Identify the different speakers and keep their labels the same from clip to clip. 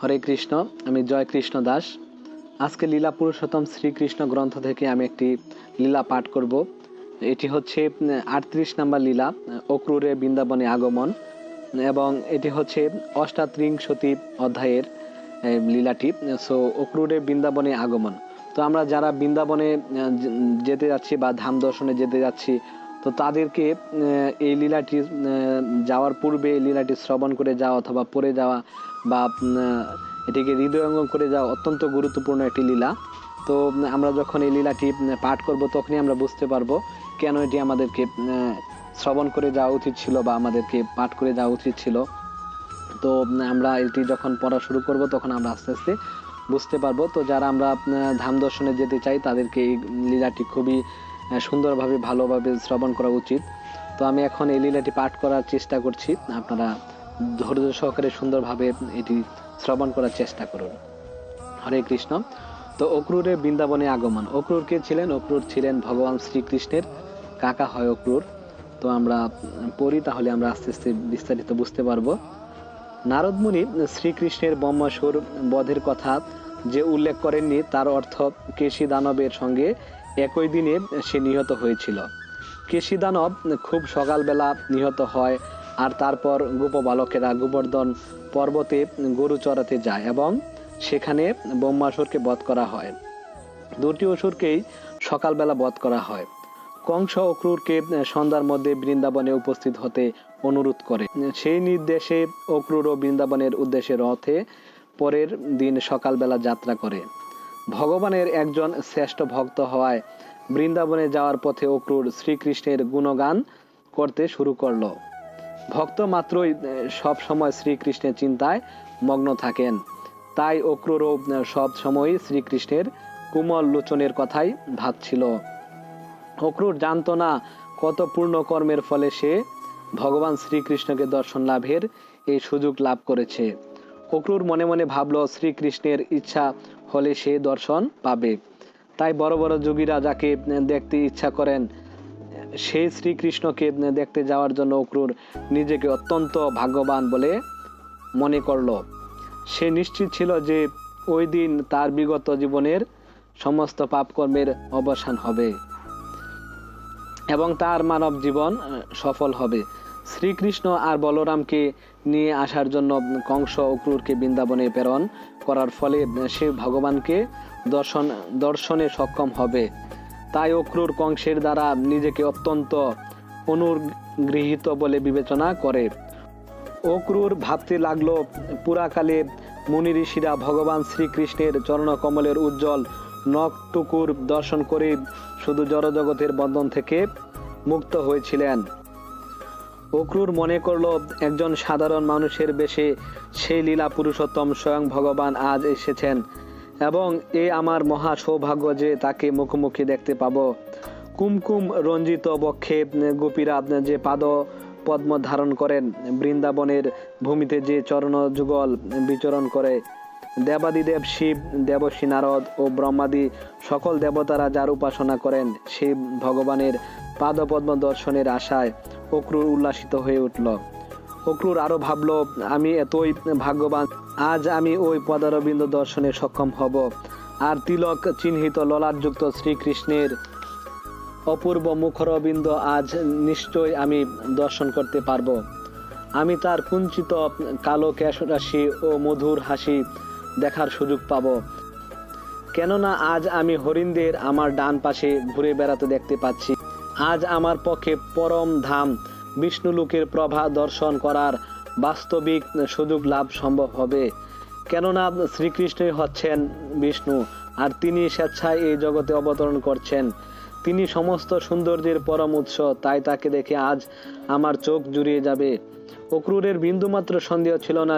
Speaker 1: হরে কৃষ্ণ, আমি জয় কৃষ্ণ দাস। আজকে লীলা পুরুষোত্তম শ্রীকৃষ্ণ গ্রন্থ থেকে আমি একটি লীলা পাঠ করব। এটি হচ্ছে আটত্রিশ নম্বর লীলা, অক্রুরে বৃন্দাবনে আগমন, এবং এটি হচ্ছে অষ্টাত্রিংশতি অধ্যায়ের লীলাটি, সো, অক্রুরে বৃন্দাবনে আগমন। তো আমরা যারা বৃন্দাবনে যেতে যাচ্ছি বা ধাম দর্শনে যেতে যাচ্ছি তো তাদেরকে এই লীলাটি যাওয়ার পূর্বে এই লীলাটি শ্রবণ করে যাওয়া অথবা পড়ে যাওয়া বা এটিকে হৃদয়ঙ্গম করে যাওয়া অত্যন্ত গুরুত্বপূর্ণ একটি লীলা। তো আমরা যখন এই লীলাটি পাঠ করব তখনই আমরা বুঝতে পারব কেন এটি আমাদেরকে শ্রবণ করে যাওয়া উচিত ছিল বা আমাদেরকে পাঠ করে যাওয়া উচিত ছিল। তো আমরা এটি যখন পড়া শুরু করব তখন আমরা আস্তে আস্তে বুঝতে পারব। তো যারা আমরা ধাম দর্শনে যেতে চাই তাদেরকে এই লীলাটি খুবই সুন্দরভাবে, ভালোভাবে শ্রবণ করা উচিত। তো আমি এখন এই লীলাটি পাঠ করার চেষ্টা করছি। আপনারা ধৈর্য সহকারে সুন্দরভাবে এটি শ্রবণ করার চেষ্টা করুন। হরে কৃষ্ণ। তো অক্রুরে বৃন্দাবনে আগমন। অক্রুর কে ছিলেন? অক্রুর ছিলেন ভগবান শ্রীকৃষ্ণের কাকা হয় অক্রুর। তো আমরা পড়ি, তাহলে আমরা আস্তে আস্তে বিস্তারিত বুঝতে পারব। নারদ মুনি শ্রীকৃষ্ণের ব্রহ্মাসুর বধের কথা যে উল্লেখ করেননি, তার অর্থ কেশী দানবের সঙ্গে একই দিনে সে নিহত হয়েছিল। কেশী দানব খুব সকালবেলা নিহত হয় আর তারপর গোপ বালকেরা গোবর্ধন পর্বতে গরু চড়াতে যায় এবং সেখানে ব্রহ্মাসুরকে বধ করা হয়। দুটি অসুরকেই সকালবেলা বধ করা হয়। কংস অক্রুরকে সন্ধ্যার মধ্যে বৃন্দাবনে উপস্থিত হতে অনুরোধ করে। সেই নির্দেশে অক্রুর ও বৃন্দাবনের উদ্দেশ্যে রথে পরের দিন সকালবেলা যাত্রা করে। ভগবানের একজন শ্রেষ্ঠ ভক্ত হওয়ায় বৃন্দাবনে যাওয়ার পথে অক্রুর শ্রীকৃষ্ণের গুণগান করতে শুরু করল। ভক্ত মাত্রই সব সময় শ্রীকৃষ্ণের চিন্তায় মগ্ন থাকেন। তাই অক্রুরও সব সময় শ্রীকৃষ্ণের কুমল লোচনের কথাই ভাবছিল। অক্রুর জানতো না কত পূর্ণ কর্মের ফলে সে ভগবান শ্রীকৃষ্ণকে দর্শন লাভের এই সুযোগ লাভ করেছে। অক্রুর মনে মনে ভাবলো, শ্রীকৃষ্ণের ইচ্ছা হলে সে দর্শন পাবে। তাই বড় বড় যোগীরা যাকে দেখতে ইচ্ছা করেন সেই শ্রীকৃষ্ণকে দেখতে যাওয়ার জন্য অক্রুর নিজেকে অত্যন্ত ভাগ্যবান বলে মনে করল। সে নিশ্চিত ছিল যে ওই দিন তার বিগত জীবনের সমস্ত পাপকর্মের অবসান হবে এবং তার মানব জীবন সফল হবে। শ্রীকৃষ্ণ আর বলরামকে নিয়ে আসার জন্য কংস অক্রুরকে বৃন্দাবনে প্রেরণ করার ফলে সে ভগবানকে দর্শন, দর্শনে সক্ষম হবে। তাই অক্রুর কংসের দ্বারা নিজেকে অত্যন্ত অনুগৃহীত বলে বিবেচনা করে। অক্রুর ভাবতে লাগল, পুরাকালে মুনি ঋষিরা ভগবান শ্রীকৃষ্ণের চরণকমলের উজ্জ্বল নখটুকুর দর্শন করে শুধু জড়জগতের বন্ধন থেকে মুক্ত হয়েছিলেন। অক্রুর মনে করল, একজন সাধারণ মানুষের বেশে সেই লীলা পুরুষোত্তম স্বয়ং ভগবান আজ এসেছেন এবং এ আমার মহা সৌভাগ্য যে তাকে মুখোমুখি দেখতে পাবো। কুমকুম রঞ্জিত বক্ষে গোপীরা যে পাদ পদ্ম ধারণ করেন, বৃন্দাবনের ভূমিতে যে চরণ যুগল বিচরণ করে। দেবাদিদেব শিব দেবশ্রী নারদ ও ব্রহ্মাদি সকল দেবতারা যার উপাসনা করেন সেই ভগবানের পাদপদ্ম দর্শনের আশায় অক্রুর উল্লাসিত হয়ে উঠল। অক্রুর আরও ভাবল, আমি এতই ভাগ্যবান, আজ আমি ওই পদারবিন্দ দর্শনে সক্ষম হব। আর তিলক চিহ্নিত ললাটযুক্ত শ্রীকৃষ্ণের অপূর্ব মুখরবিন্দ, আজ নিশ্চয় আমি দর্শন করতে পারব। আমি তার কুঞ্চিত কালো কেশরাশি ও মধুর হাসি দেখার সুযোগ পাব। কেননা আজ আমি হরিণদের আমার ডান পাশে ঘুরে বেড়াতে দেখতে পাচ্ছি। আজ আমার পক্ষে পরম ধাম। বিষ্ণুলোকের প্রভা দর্শন করার বাস্তবিক সুযোগ লাভ সম্ভব হবে। কেননা শ্রীকৃষ্ণই হচ্ছেন বিষ্ণু, আর তিনি স্বেচ্ছায় এই জগতে অবতরণ করছেন। তিনি সমস্ত সৌন্দর্যের পরম উৎস, তাই তাকে দেখে আজ আমার চোখ জুড়িয়ে যাবে। অক্রুরের বিন্দুমাত্র সন্দেহ ছিল না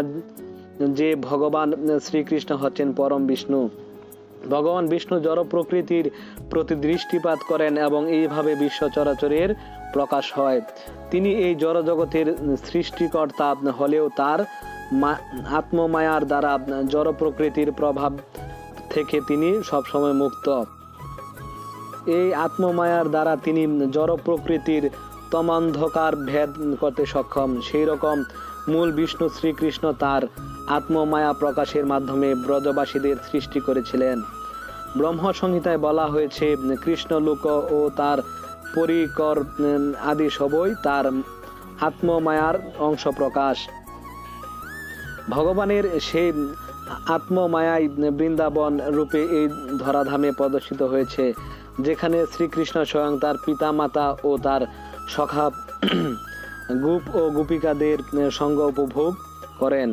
Speaker 1: যে ভগবান শ্রীকৃষ্ণ হচ্ছেন পরম বিষ্ণু। ভগবান বিষ্ণু জড় প্রকৃতির প্রতি দৃষ্টিপাত করেন এবং এইভাবে বিশ্ব চরাচরের প্রকাশ হয়। তিনি এই জড় জগতের সৃষ্টিকর্তা হলেও তার আত্মমায়ার দ্বারা জড় প্রকৃতির প্রভাব থেকে তিনি সবসময় মুক্ত। এই আত্মমায়ার দ্বারা তিনি জড় প্রকৃতির তমান্ধকার ভেদ করতে সক্ষম। সেই রকম মূল বিষ্ণু শ্রীকৃষ্ণ তার আত্মমায়া প্রকাশের মাধ্যমে ব্রজবাসীদের সৃষ্টি করেছিলেন। ব্রহ্ম সংহিতায় বলা হয়েছে, কৃষ্ণ লোক ও তার পরিকর, আদি সবই তার আত্মমায়ার অংশ প্রকাশ। ভগবানের সেই আত্মমায়াই বৃন্দাবন রূপে এই ধরাধামে প্রদর্শিত হয়েছে, যেখানে শ্রীকৃষ্ণ স্বয়ং তার পিতা মাতা ও তার সখা গুপ ও গোপিকাদের সঙ্গ উপভোগ করেন।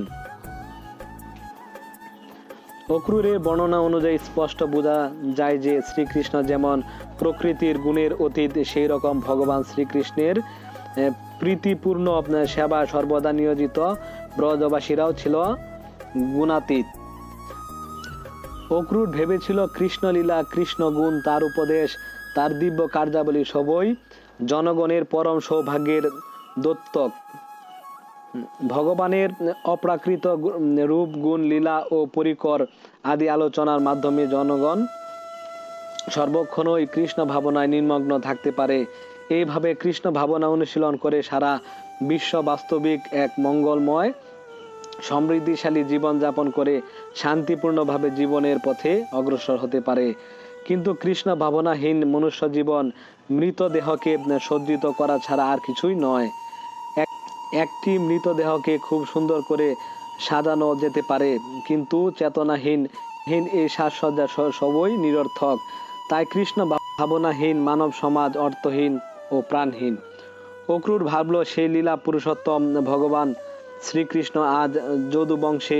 Speaker 1: অক্রুরের বর্ণনা অনুযায়ী স্পষ্ট বোঝা যায় যে শ্রীকৃষ্ণ যেমন প্রকৃতির গুণের অতীত, সেই রকম ভগবান শ্রীকৃষ্ণের প্রীতিপূর্ণ সেবা সর্বদা নিয়োজিত ব্রজবাসীরাও ছিল গুণাতীত। অক্রুর ভেবেছিল কৃষ্ণলীলা, কৃষ্ণ গুণ, তার উপদেশ, তার দিব্য কার্যাবলী সবই জনগণের পরম সৌভাগ্যের দত্তক। ভগবানের অপ্রাকৃত রূপ, গুণ, লীলা ও পরিকর আদি আলোচনার মাধ্যমে জনগণ সর্বক্ষণই কৃষ্ণ ভাবনায় নিমগ্ন থাকতে পারে। এইভাবে কৃষ্ণ ভাবনা অনুশীলন করে সারা বিশ্ব বাস্তবিক এক মঙ্গলময়, সমৃদ্ধিশালী জীবন যাপন করে শান্তিপূর্ণভাবে জীবনের পথে অগ্রসর হতে পারে। কিন্তু কৃষ্ণ ভাবনাহীন মনুষ্য জীবন মৃতদেহকে সজ্জিত করা ছাড়া আর কিছুই নয়। একটি মৃতদেহকে খুব সুন্দর করে সাজানো যেতে পারে, কিন্তু চেতনাহীন। হীন এই সাজসজ্জা সবই নিরর্থক। তাই কৃষ্ণ ভাবনাহীন, মানব সমাজ অর্থহীন ও প্রাণহীন। অক্রুর ভাবল সেই লীলা পুরুষোত্তম ভগবান, শ্রীকৃষ্ণ আজ যদু বংশে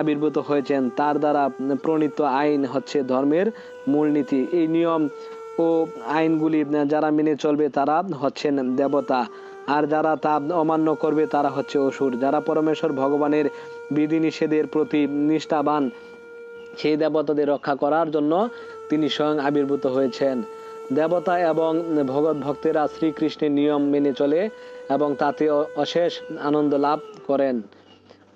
Speaker 1: আবির্ভূত হয়েছেন। তার দ্বারা প্রণীত আইন হচ্ছে ধর্মের মূলনীতি। এই নিয়ম ও আইনগুলি যারা মেনে চলবে তারা হচ্ছেন দেবতা। আর যারা তা অমান্য করবে তারা হচ্ছে অসুর। যারা পরমেশ্বর ভগবানের বিধিনিষেধের প্রতি নিষ্ঠাবান, সেই দেবতাদের রক্ষা করার জন্য তিনি স্বয়ং আবির্ভূত হয়েছেন। দেবতা এবং ভগৎ ভক্তেরা শ্রীকৃষ্ণের নিয়ম মেনে চলে এবং তাতে অশেষ আনন্দ লাভ করেন।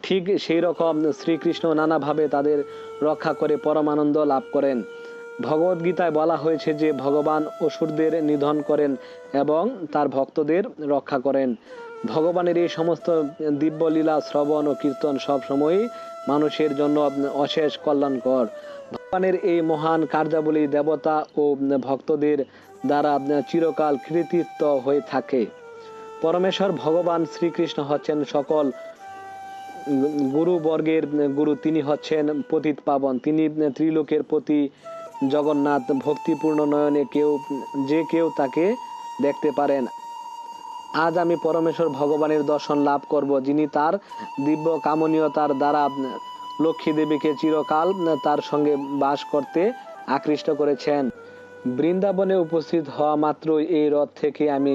Speaker 1: ঠিক সেই রকম শ্রীকৃষ্ণ নানাভাবে তাদের রক্ষা করে পরমানন্দ লাভ করেন। ভগবদ গীতায় বলা হয়েছে যে ভগবান অসুরদের নিধন করেন এবং তার ভক্তদের রক্ষা করেন। ভগবানের এই সমস্ত দিব্য লীলা শ্রবণ ও কীর্তন সব সময়ই মানুষের জন্য অশেষ কল্যাণকর। ভগবানের এই মহান কার্যাবলী দেবতা ও ভক্তদের দ্বারা চিরকাল কৃতিত্ব হয়ে থাকে। পরমেশ্বর ভগবান শ্রীকৃষ্ণ হচ্ছেন সকল গুরু বর্গের গুরু, তিনি হচ্ছেন পতিত পাবন। তিনি ত্রিলোকের প্রতি জগন্নাথ ভক্তিপূর্ণ নয়নে কেউ, যে কেউ তাকে দেখতে পারেন। আজ আমি পরমেশ্বর ভগবানের দর্শন লাভ করব, যিনি তার দিব্য কামনীয়তার দ্বারা লক্ষ্মী দেবীকে চিরকাল তার সঙ্গে বাস করতে আকৃষ্ট করেছেন। বৃন্দাবনে উপস্থিত হওয়া মাত্রই এই রথ থেকে আমি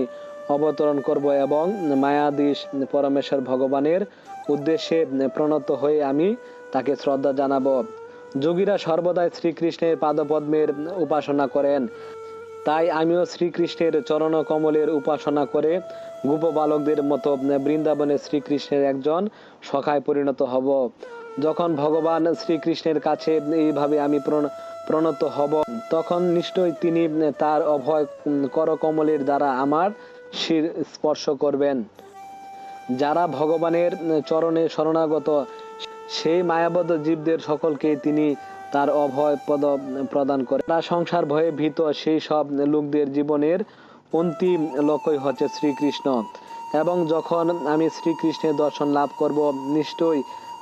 Speaker 1: অবতরণ করব এবং মায়াধীশ পরমেশ্বর ভগবানের উদ্দেশ্যে প্রণত হয়ে আমি তাকে শ্রদ্ধা জানাব। যোগীরা সর্বদাই শ্রীকৃষ্ণের পাদপদ্মের উপাসনা করেন। তাই আমিও শ্রীকৃষ্ণের চরণ কমলের উপাসনা করে গোপ বালকদের মতো বৃন্দাবনে শ্রীকৃষ্ণের একজন সখায় পরিণত হব। যখন ভগবান শ্রীকৃষ্ণের কাছে এইভাবে আমি প্রণ- প্রণত হব, তখন নিশ্চয়ই তিনি তার অভয় করকমলের দ্বারা আমার শির স্পর্শ করবেন। যারা ভগবানের চরণে শরণাগত সেই মায়াবদ্ধ জীবদের সকলকে তিনি তার অভয় পদ প্রদান করে তারা সংসার ভয়ে ভীত সেই সব লোকদের জীবনের অন্তিম লক্ষ্যই হচ্ছে শ্রীকৃষ্ণ। এবং যখন আমি শ্রীকৃষ্ণের দর্শন লাভ করব, নিশ্চয়ই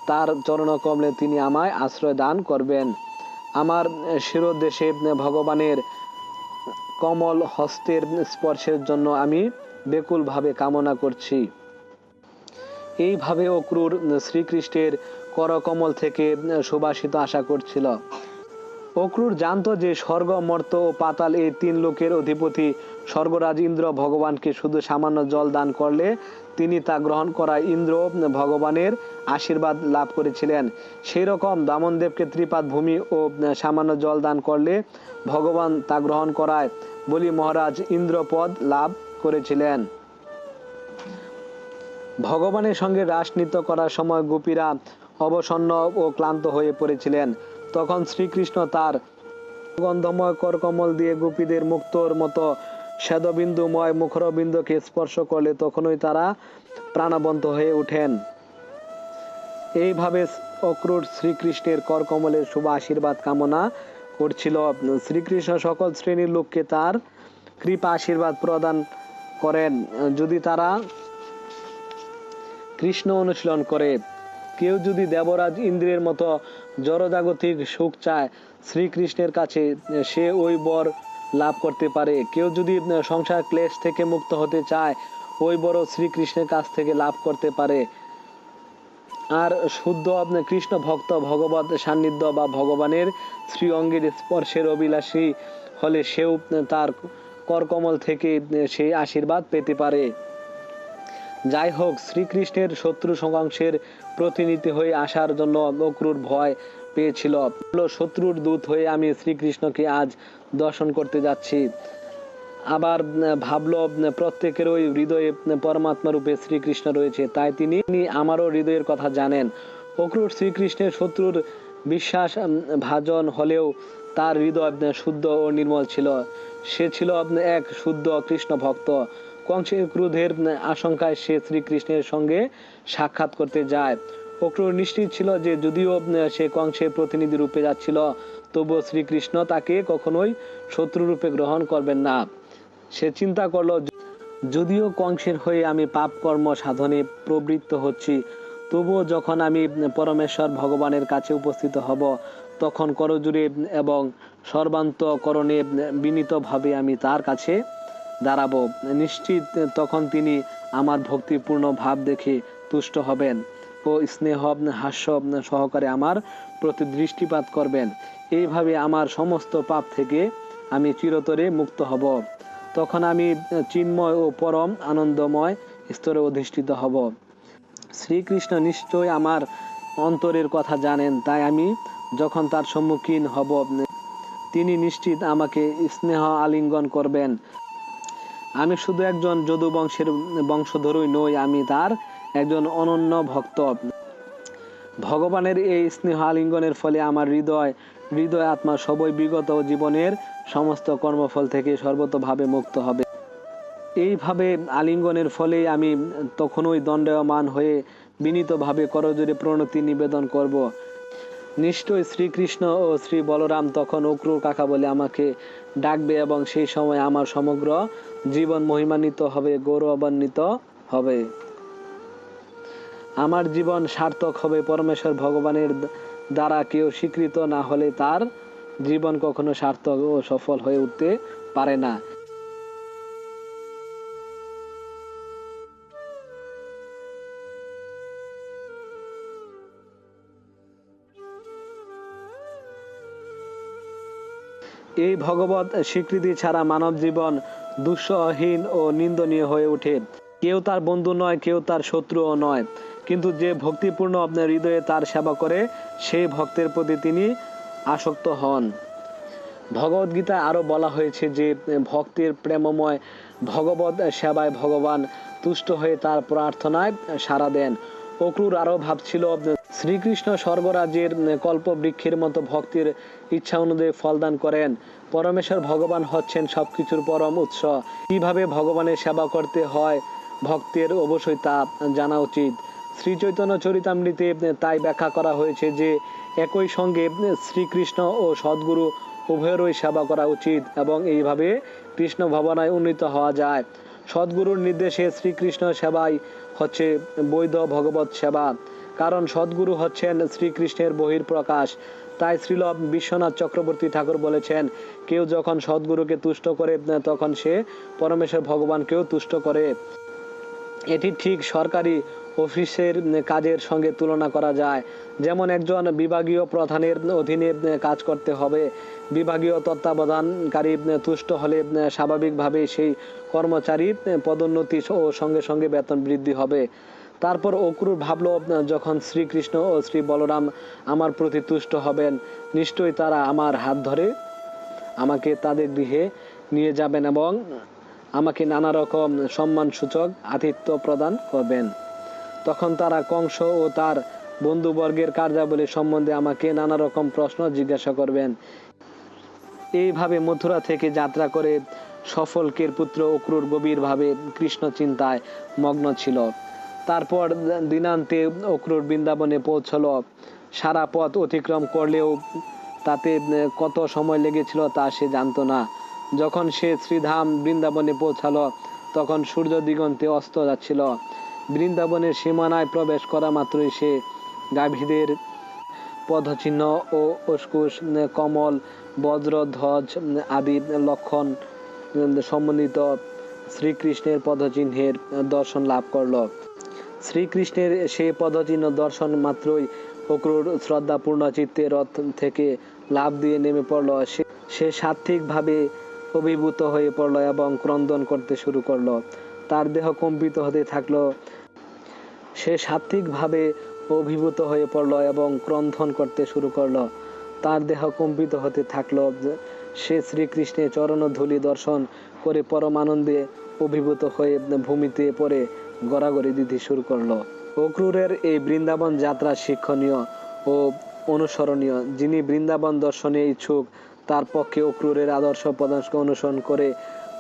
Speaker 1: তার চরণকমলে তিনি আমায় আশ্রয় দান করবেন। আমার শিরোদেশে ভগবানের কমল হস্তের স্পর্শের জন্য আমি বেকুলভাবে কামনা করছি। এইভাবে অক্রুর শ্রীকৃষ্ণের করকমল থেকে সুবাসিত আশা করছিল। অক্রুর জানতো যে স্বর্গ, মর্ত ও পাতাল এই তিন লোকের অধিপতি স্বর্গরাজ ইন্দ্র ভগবানকে শুধু সামান্য জল দান করলে তিনি তা গ্রহণ করায় ইন্দ্র ভগবানের আশীর্বাদ লাভ করেছিলেন। সেই রকম দামনদেবকে ত্রিপাদ ভূমি ও সামান্য জল দান করলে ভগবান তা গ্রহণ করায় বলি মহারাজ ইন্দ্রপদ লাভ করেছিলেন। ভগবানের সঙ্গে রাস নৃত্য করার সময় গোপীরা অবসন্ন ও ক্লান্ত হয়ে পড়েছিলেন। তখন শ্রীকৃষ্ণ তার গন্ধময় করকমল দিয়ে গোপীদের মুক্তর মতো শ্বেদবিন্দুময় মুখরবিন্দুকে স্পর্শ করলে তখনই তারা প্রাণবন্ত হয়ে ওঠেন। এইভাবে অক্রুর শ্রীকৃষ্ণের করকমলের শুভ আশীর্বাদ কামনা করছিল। শ্রীকৃষ্ণ সকল শ্রেণির লোককে তার কৃপা আশীর্বাদ প্রদান করেন। যদি তারা কৃষ্ণ অনুশীলন করে কেউ যদি দেবরাজ ইন্দ্রের মতো জড়জাগতিক সুখ চায়, শ্রীকৃষ্ণের কাছে সে ওই বর লাভ করতে পারে। কেউ যদি সংসার ক্লেশ থেকে মুক্ত হতে চায়, ওই বড় শ্রীকৃষ্ণের কাছ থেকে লাভ করতে পারে। আর শুদ্ধ কৃষ্ণ ভক্ত ভগবত সান্নিধ্য বা ভগবানের শ্রী অঙ্গের স্পর্শের অভিলাষী হলে সেও তার করকমল থেকে সেই আশীর্বাদ পেতে পারে। যাই হোক শ্রীকৃষ্ণের শত্রু সংঘর্ষের প্রতিনিধি হয়ে আসার জন্য অক্রুর ভয় পেয়েছিল। শত্রুর দূত হয়ে আমি শ্রীকৃষ্ণকে আজ দর্শন করতে যাচ্ছি। আবার ভাবলো উম, প্রত্যেকের হৃদয়ে পরমাত্মা রূপে শ্রীকৃষ্ণ রয়েছে। তাই তিনি আমারও হৃদয়ের কথা জানেন। অক্রুর শ্রীকৃষ্ণের শত্রুর বিশ্বাস ভাজন হলেও তার হৃদয় শুদ্ধ ও নির্মল ছিল। সে ছিল এক শুদ্ধ কৃষ্ণ ভক্ত কংসের ক্রোধের আশঙ্কায় সে শ্রীকৃষ্ণের সঙ্গে সাক্ষাৎ করতে যায়। অক্রুর নিশ্চিত ছিল যে যদিও সে কংসের প্রতিনিধি রূপে যাচ্ছিল, তবুও শ্রীকৃষ্ণ তাকে কখনোই শত্রু রূপে গ্রহণ করবেন না। সে চিন্তা করল, যদিও কংসের হয়ে আমি পাপ কর্ম সাধনে প্রবৃত্ত হচ্ছি, তবুও যখন আমি পরমেশ্বর ভগবানের কাছে উপস্থিত হব, তখন করজুড়ে এবং সর্বান্তকরণে বিনীতভাবে আমি তার কাছে দাঁড়াবো। নিশ্চিত তখন তিনি আমার ভক্তিপূর্ণ ভাব দেখে তুষ্ট হবেন ও স্নেহ হাস্য সহকারে আমার প্রতি দৃষ্টিপাত করবেন। এইভাবে আমার সমস্ত পাপ থেকে আমি চিরতরে মুক্ত হব। তখন আমি চিন্ময় ও পরম আনন্দময় স্তরে অধিষ্ঠিত হব। শ্রীকৃষ্ণ নিশ্চয় আমার অন্তরের কথা জানেন, তাই আমি যখন তার সম্মুখীন হব, তিনি নিশ্চিত আমাকে স্নেহ আলিঙ্গন করবেন। আমি শুধু একজন যদু বংশের বংশধরই নই, আমি তার একজন অনন্য ভক্ত। ভগবানের এই স্নেহ আলিঙ্গনের ফলে আমার হৃদয় হৃদয় আত্মা সবই বিগত জীবনের সমস্ত কর্মফল থেকে সর্বতভাবে মুক্ত হবে। এইভাবে আলিঙ্গনের ফলে আমি তখনই দণ্ডায়মান হয়ে বিনীতভাবে করজোরে প্রণতি নিবেদন করব। নিশ্চয় শ্রীকৃষ্ণ ও শ্রী বলরাম তখন অক্রুর কাকা বলে আমাকে ডাকবে এবং সেই সময় আমার সমগ্র জীবন মহিমান্বিত হবে, গৌরবান্বিত হবে। আমার জীবন সার্থক হবে, পরমেশ্বর ভগবানের দ্বারা কেউ স্বীকৃত না হলে তার জীবন কখনো সার্থক ও সফল হয়ে উঠতে পারে না। এই ভগবত স্বীকৃতি ছাড়া মানব জীবন দুঃসহহীন ও নিন্দনীয় হয়ে ওঠে। কেউ তার বন্ধু নয়, কেউ তার শত্রুও নয়। কিন্তু যে ভক্তিপূর্ণ আপনার হৃদয়ে তার সেবা করে, সেই ভক্তের প্রতি তিনি আসক্ত হন। ভগবদ গীতায় আরও বলা হয়েছে যে, ভক্তের প্রেমময় ভগবত সেবায় ভগবান তুষ্ট হয়ে তার প্রার্থনায় সাড়া দেন। অক্রুর আরও ভাবছিল শ্রীকৃষ্ণ স্বর্গরাজ্যের কল্প বৃক্ষের মতো ভক্তির ইচ্ছা অনুযায়ী ফলদান করেন। পরমেশ্বর ভগবান হচ্ছেন সবকিছুর পরম উৎস। কীভাবে ভগবানের সেবা করতে হয়, ভক্তের অবশ্যই তা জানা উচিত। শ্রী চৈতন্য চরিতামৃতে তাই ব্যাখ্যা করা হয়েছে যে, একই সঙ্গে শ্রীকৃষ্ণ ও সদ্গুরু উভয়েরই সেবা করা উচিত এবং এইভাবে কৃষ্ণ ভাবনায় উন্নীত হওয়া যায়। সদ্গুরুর নির্দেশে শ্রীকৃষ্ণ সেবাই হচ্ছে বৈধ ভগবত সেবা। কারণ সদ্গুরু হচ্ছেন শ্রীকৃষ্ণের বহির প্রকাশ তাই শ্রীল বিশ্বনাথ চক্রবর্তী ঠাকুর বলেছেন, কেউ যখন সদ্গুরুকে তুষ্ট করে, তখন সে পরমেশ্বর ভগবানকেও তুষ্ট করে। এটি ঠিক সরকারি অফিসের কাজের সঙ্গে তুলনা করা যায়। যেমন একজন বিভাগীয় প্রধানের অধীনে কাজ করতে হবে। বিভাগীয় তত্ত্বাবধানকারী তুষ্ট হলে স্বাভাবিকভাবে সেই কর্মচারী পদোন্নতি ও সঙ্গে সঙ্গে বেতন বৃদ্ধি হবে। তারপর অক্রুর ভাবলো, যখন শ্রীকৃষ্ণ ও শ্রী বলরাম আমার প্রতি তুষ্ট হবেন, নিশ্চয়ই তারা আমার হাত ধরে আমাকে তাদের গৃহে নিয়ে যাবেন এবং আমাকে নানা রকম সম্মানসূচক আতিথ্য প্রদান করবেন। তখন তারা কংস ও তার বন্ধুবর্গের কার্যাবলী সম্বন্ধে আমাকে নানা রকম প্রশ্ন জিজ্ঞাসা করবেন। এইভাবে মথুরা থেকে যাত্রা করে সফলকের পুত্র অক্রুর গভীরভাবে কৃষ্ণ চিন্তায় মগ্ন ছিল। তারপর দিনান্তে অক্রুর বৃন্দাবনে পৌঁছল। সারা পথ অতিক্রম করলেও তাতে কত সময় লেগেছিল তা সে জানতো না। যখন সে শ্রীধাম বৃন্দাবনে পৌঁছালো তখন সূর্য দিগন্তে অস্ত যাচ্ছিল। বৃন্দাবনের সীমানায় প্রবেশ করা মাত্রই সে গাভীদের পদচিহ্ন ও উস্কুস কমল বজ্রধ্বজ উম, আদি লক্ষণ সম্বন্ধিত শ্রীকৃষ্ণের পদচিহ্নের দর্শন লাভ করল। শ্রীকৃষ্ণের সেই পদচিহ্ন দর্শন মাত্রই অক্রুর শ্রদ্ধাপূর্ণ চিত্তে রথ থেকে লাভ দিয়ে নেমে পড়ল। সে সে সাত্ত্বিকভাবে অভিভূত হয়ে পড়ল এবং ক্রন্দন করতে শুরু করল। তার দেহ কম্পিত হতে থাকল। সে সাত্ত্বিকভাবে অভিভূত হয়ে পড়ল এবং ক্রন্ধন করতে শুরু করল। তার দেহ কম্পিত হতে থাকল। সে শ্রীকৃষ্ণের চরণ ধূলি দর্শন করে পরমানন্দে অভিভূত হয়ে ভূমিতে পড়ে। গড়াগড়ি দিতে শুরু করল। অক্রুরের এই বৃন্দাবন যাত্রা শিক্ষণীয় ও অনুসরণীয়। যিনি বৃন্দাবন দর্শনে ইচ্ছুক, তার পক্ষে অক্রুরের আদর্শ পদার্থকে অনুসরণ করে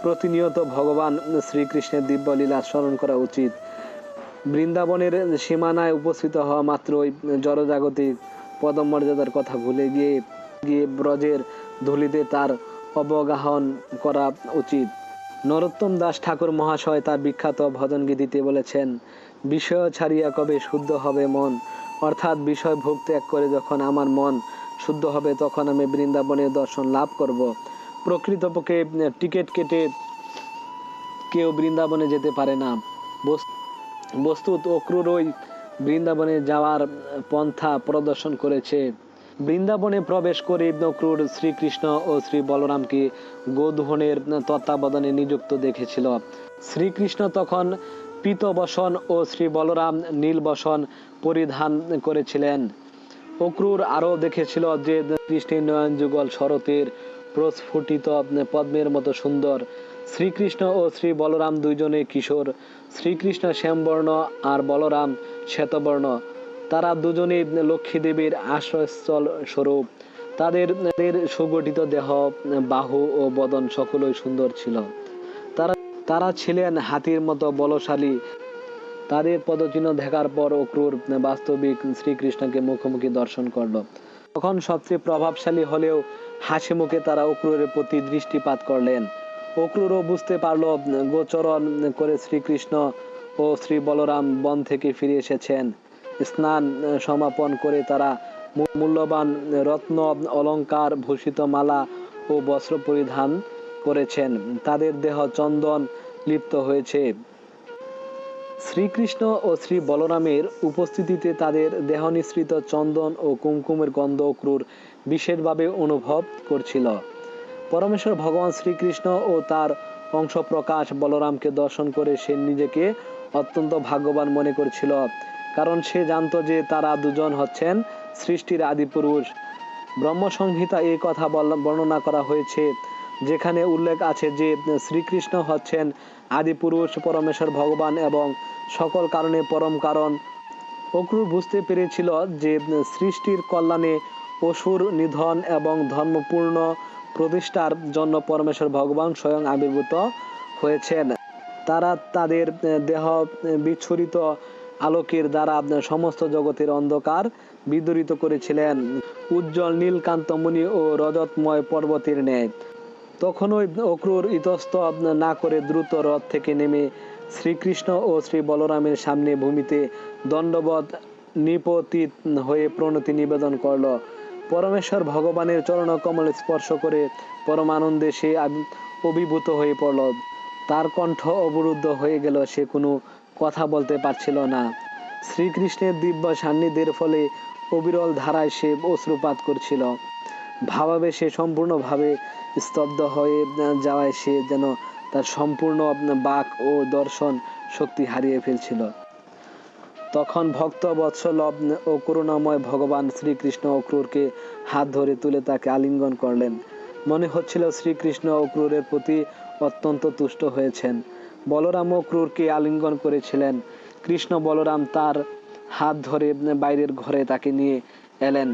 Speaker 1: প্রতিনিয়ত ভগবান শ্রীকৃষ্ণের দিব্যলীলা স্মরণ করা উচিত। বৃন্দাবনের সীমানায় উপস্থিত হওয়া মাত্রই জড়জাগতিক পদমর্যাদার কথা ভুলে গিয়ে গিয়ে ব্রজের ধুলিতে তার অবগাহন করা উচিত। নরোত্তম দাস ঠাকুর মহাশয় তার বিখ্যাত ভজন গীতিতে বলেছেন, বিষয় ছাড়িয়া কবে শুদ্ধ হবে মন? অর্থাৎ বিষয় ভোগ ত্যাগ করে যখন আমার মন শুদ্ধ হবে, তখন আমি বৃন্দাবনের দর্শন লাভ করব। প্রকৃতপক্ষে টিকিট কেটে কেউ বৃন্দাবনে যেতে পারে না। বস- বস্তুত অক্রুর ওই বৃন্দাবনে যাওয়ার পন্থা প্রদর্শন করেছে। বৃন্দাবনে প্রবেশ করে অক্রুর শ্রীকৃষ্ণ ও শ্রী বলরামকে গোধনের তত্ত্বাবধানে নিযুক্ত দেখেছিল। শ্রীকৃষ্ণ তখন পীতবসন ও শ্রী বলরাম নীলবসন পরিধান করেছিলেন। অক্রুর আরও দেখেছিল যে কৃষ্ণের নয়ন যুগল শরতের প্রস্ফুটিত পদ্মের মতো সুন্দর। শ্রীকৃষ্ণ ও শ্রী বলরাম দুইজনে কিশোর। শ্রীকৃষ্ণ শ্যামবর্ণ আর বলরাম শ্বেতবর্ণ। তারা দুজনে লক্ষ্মী দেবীর আশ্রয়স্থল স্বরূপ। তাদের তাদের সুগঠিত দেহ, বাহু ও বদন সকলই সুন্দর ছিল। তারা তারা ছিলেন হাতির মতো বলশালী। তাদের পদচিহ্ন দেখার পর অক্রুর বাস্তবিক শ্রীকৃষ্ণকে মুখোমুখি দর্শন করল। তখন সবচেয়ে প্রভাবশালী হলেও হাসি মুখে তারা অক্রুরের প্রতি দৃষ্টিপাত করলেন। অক্রুরও বুঝতে পারল, গোচরণ করে শ্রীকৃষ্ণ ও শ্রী বলরাম বন থেকে ফিরে এসেছেন। স্নান সমাপন করে তারা মূল্যবান রত্ন অলংকার ভূষিত মালা ও বস্ত্র পরিধান করেছেন। তাদের দেহ চন্দন লিপ্ত হয়েছে। শ্রীকৃষ্ণ ও শ্রী বলরামের উপস্থিতিতে তাদের দেহ নিঃসৃত চন্দন ও কুমকুমের গন্ধ অক্রুর বিশেষভাবে অনুভব করছিল। পরমেশ্বর ভগবান শ্রীকৃষ্ণ ও তার অংশ প্রকাশ বলরামকে দর্শন করে সে নিজেকে অত্যন্ত ভাগ্যবান মনে করছিল। কারণ সে জানতো যে তারা দুজন হচ্ছেন সৃষ্টির আদি পুরুষ। ব্রহ্মসংহিতা এই কথা বর্ণনা করা হয়েছে, যেখানে উল্লেখ আছে যে শ্রীকৃষ্ণ হচ্ছেন আদি পুরুষ, পরমেশ্বর, ভগবান এবং সকল কারণে পরম কারণ। অক্রুর বুঝতে পেরেছিল যে সৃষ্টির কল্যাণে অসুর, নিধন এবং ধর্মপূর্ণ প্রতিষ্ঠার জন্য পরমেশ্বর ভগবান স্বয়ং আবির্ভূত হয়েছেন। তারা তাদের দেহ বিচ্ছুরিত আলোকের দ্বারা আপনার সমস্ত জগতের অন্ধকার বিদরিত করেছিলেন। উজ্জ্বল নীলকান্তমণি ও রজতময় পর্বতের ন্যায়। তখন ওই অক্রুর ইতস্ত না করে দ্রুত রথ থেকে নেমে শ্রীকৃষ্ণ ও শ্রী বলরামের সামনে ভূমিতে দণ্ডবত নিপতিত হয়ে প্রণতি নিবেদন করল। পরমেশ্বর ভগবানের চরণ কমল স্পর্শ করে পরমানন্দে সে অভিভূত হয়ে পড়ল। তার কণ্ঠ অবরুদ্ধ হয়ে গেল, সে কোনো কথা বলতে পারছিল না। শ্রীকৃষ্ণের দিব্য সান্নিধ্যের ফলে অবিরল ধারায় সে অশ্রুপাত করছিল। ভাবাবে সে সম্পূর্ণভাবে স্তব্ধ হয়ে যাওয়ায় সে যেন তার সম্পূর্ণ বাক ও দর্শন শক্তি হারিয়ে ফেলছিল। তখন ভক্ত বৎসল ও করুণাময় ভগবান শ্রীকৃষ্ণ অক্রুরকে হাত ধরে তুলে তাকে আলিঙ্গন করলেন। মনে হচ্ছিল শ্রীকৃষ্ণ অক্রুরের প্রতি অত্যন্ত তুষ্ট হয়েছেন। বলরাম অক্রুরকে আলিঙ্গন করেছিলেন। কৃষ্ণ বলরাম তার হাত ধরে বাইরের ঘরে তাকে নিয়ে এলেন।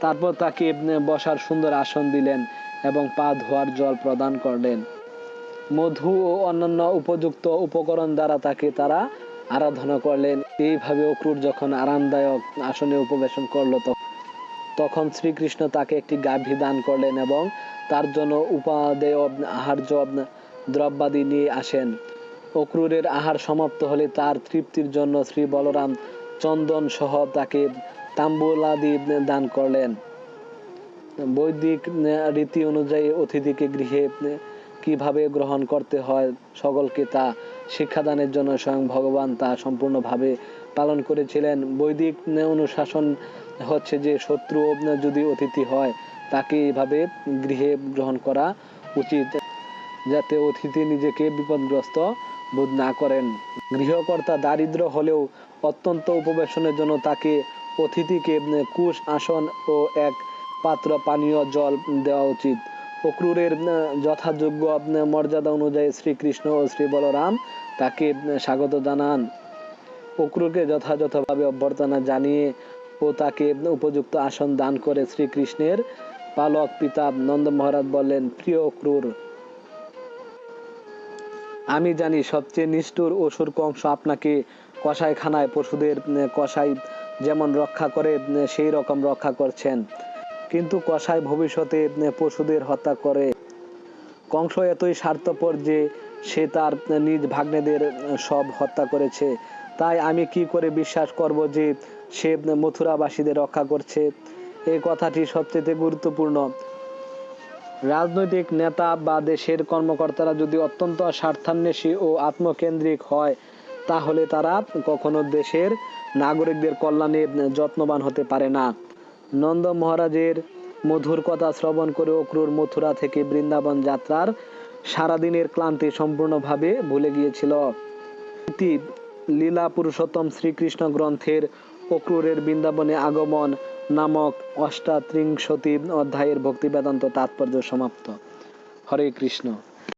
Speaker 1: তারপর তাকে বসার সুন্দর আসন দিলেন এবং পা ধোয়ার জল প্রদান করলেন। মধু ও অন্যান্য উপযুক্ত উপকরণ দ্বারা তাকে তারা আরাধনা করলেন। এইভাবে অক্রুর যখন আরামদায়ক আসনে উপবেশন করল তখন শ্রীকৃষ্ণ তাকে একটি গাভী দান করলেন এবং তার জন্য উপাদেয় আহার্য দ্রব্যাদি নিয়ে আসেন। অক্রুরের আহার সমাপ্ত হলে তার তৃপ্তির জন্য শ্রী বলরাম চন্দন সহ তাকে তাম্বুলাদি দান করলেন। বৈদিক রীতি অনুযায়ী অতিথিকে গৃহে কীভাবে গ্রহণ করতে হয় সকলকে তা শিক্ষাদানের জন্য স্বয়ং ভগবান তা সম্পূর্ণভাবে পালন করেছিলেন। বৈদিক অনুশাসন হচ্ছে যে শত্রু যদি অতিথি হয় তাকে এভাবে গৃহে গ্রহণ করা উচিত। যাতে অতিথি নিজেকে বিপদগ্রস্ত বোধ না করেন। গৃহকর্তা দারিদ্র হলেও অত্যন্ত উপবেশনের জন্য তাকে অতিথিকে কুশ আসন ও এক পাত্র পানীয় জল দেওয়া উচিত। অক্রূরের যথাযোগ্য মর্যাদা অনুযায়ী শ্রীকৃষ্ণ ও শ্রী বলরাম তাকে স্বাগত জানান। অক্রূরকে যথাযথভাবে অভ্যর্থনা জানিয়ে ও তাকে উপযুক্ত আসন দান করে শ্রীকৃষ্ণের পালক পিতা নন্দ মহারাজ বললেন, প্রিয় অক্রূর আমি জানি সবচেয়ে নিষ্ঠুর অসুর কংস আপনাকে কসাইখানায় পশুদের কসাই যেমন রক্ষা করে সেই রকম রক্ষা করছেন। কিন্তু কসাই ভবিষ্যতে পশুদের হত্যা করে। কংস এতই স্বার্থপর যে সে তার নিজ ভাগ্নেদের সব হত্যা করেছে। তাই আমি কি করে বিশ্বাস করব যে সে মথুরাবাসীদের রক্ষা করছে? এই কথাটি সবচেয়ে গুরুত্বপূর্ণ। রাজনৈতিক নেতা বা দেশের কর্মকর্তারা যদি অত্যন্ত স্বার্থান্বেষী ও আত্মকেন্দ্রিক হয়, তাহলে তারা কখনো দেশের নাগরিকদের কল্যাণে যত্নবান হতে পারে না। নন্দ মহারাজের মধুর কথা শ্রবণ করে অক্রুর মথুরা থেকে বৃন্দাবন যাত্রার সারাদিনের ক্লান্তি সম্পূর্ণভাবে ভুলে গিয়েছিল। লীলা পুরুষোত্তম শ্রীকৃষ্ণ গ্রন্থের অক্রুরের বৃন্দাবনে আগমন নামক অষ্টাত্রিংশতি অধ্যায়ের ভক্তি বেদান্ত তাৎপর্য সমাপ্ত। হরে কৃষ্ণ।